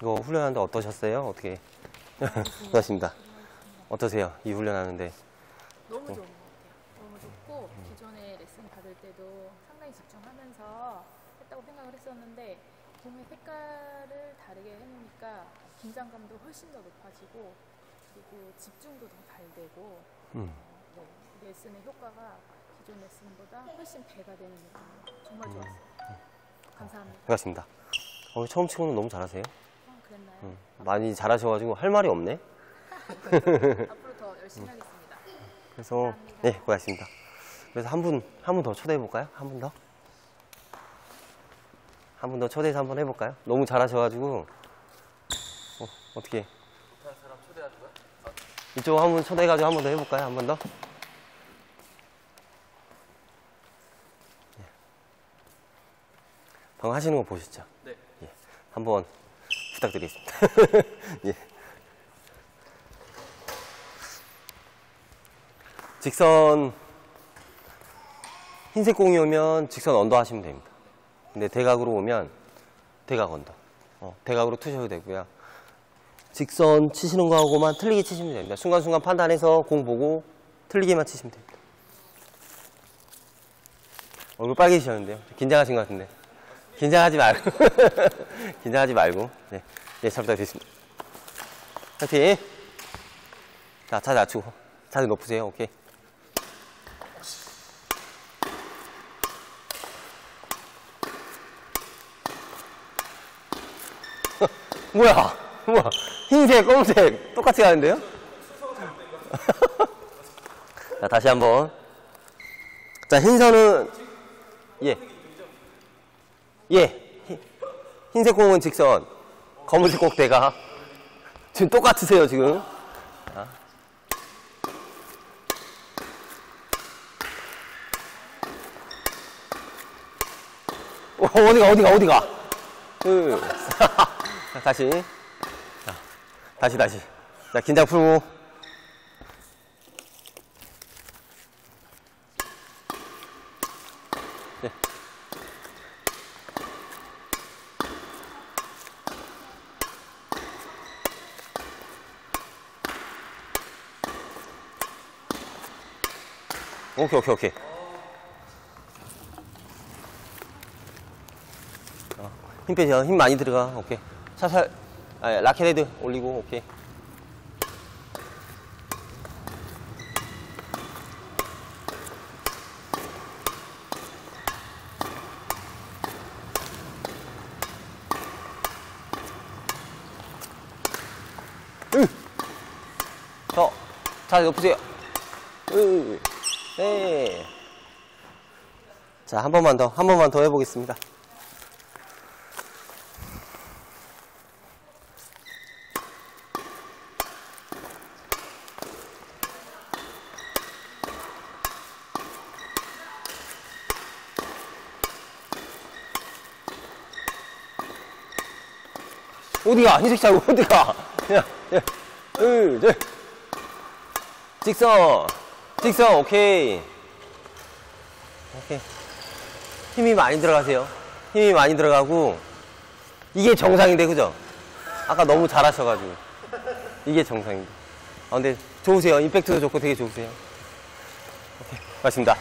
훈련하는데 어떠셨어요? 어떻게? 반갑습니다. 어떠세요? 이 훈련하는데? 너무 좋은 것 같아요. 너무 좋고 기존에 레슨 받을 때도 상당히 집중하면서 했다고 생각을 했었는데 공의 색깔을 다르게 해놓으니까 긴장감도 훨씬 더 높아지고 그리고 집중도 더 잘 되고 음. 네, 레슨의 효과가 기존 레슨보다 훨씬 배가 되는 느낌이에요. 정말 좋았어요. 감사합니다. 반갑습니다. 어, 처음 치고는 너무 잘하세요. 어, 그랬나요? 음, 많이 잘하셔가지고 할 말이 없네. 앞으로 더 열심히 하겠습니다. 그래서 감사합니다. 네 고맙습니다. 그래서 한 분 한 분 더 초대해 볼까요? 한 분 더? 한 분 더 초대해서 한 번 해볼까요? 너무 잘하셔가지고 어, 어떻게? 이쪽 한 분 초대해가지고 한 번 더 해볼까요? 한 번 더? 예. 방금 하시는 거 보셨죠? 네. 예. 한번 부탁드리겠습니다. 예. 직선 흰색 공이 오면 직선 언더 하시면 됩니다. 근데 대각으로 오면 대각 언더. 어, 대각으로 투셔도 되고요. 직선 치시는 거하고만 틀리게 치시면 됩니다. 순간순간 판단해서 공 보고 틀리게만 치시면 됩니다. 얼굴 빨개지셨는데요. 긴장하신 것 같은데. 긴장하지 말고. 긴장하지 말고. 네. 네, 잘 부탁드리겠습니다. 파이팅! 자, 자세 낮추고. 자세 높으세요. 오케이. 뭐야? 뭐야? 흰색, 검은색 똑같이 가는데요? 자, 다시 한번. 자, 흰선은 예. 예. 흰- 흰색 공은 직선, 검은색 공 대가. 지금 똑같으세요, 지금. 자. 어, 어디가, 어디가, 어디가? 으. 자, 다시. 자, 다시, 다시. 자, 긴장 풀고. 네. 오케이, 오케이, 오케이. 어, 힘 빼세요. 힘 많이 들어가. 오케이. 살살, 아, 라켓 헤드 올리고, 오케이. 으! 더, 자세 높으세요. 으, 네. 자, 한 번만 더, 한 번만 더 해보겠습니다. 어디가? 흰색 자고 어디가? 야, 야, 으, 저. 직선. 직선, 오케이. 오케이. 힘이 많이 들어가세요. 힘이 많이 들어가고, 이게 정상인데, 그죠? 아까 너무 잘하셔가지고. 이게 정상인데. 아, 근데 좋으세요. 임팩트도 좋고 되게 좋으세요. 오케이. 고맙습니다.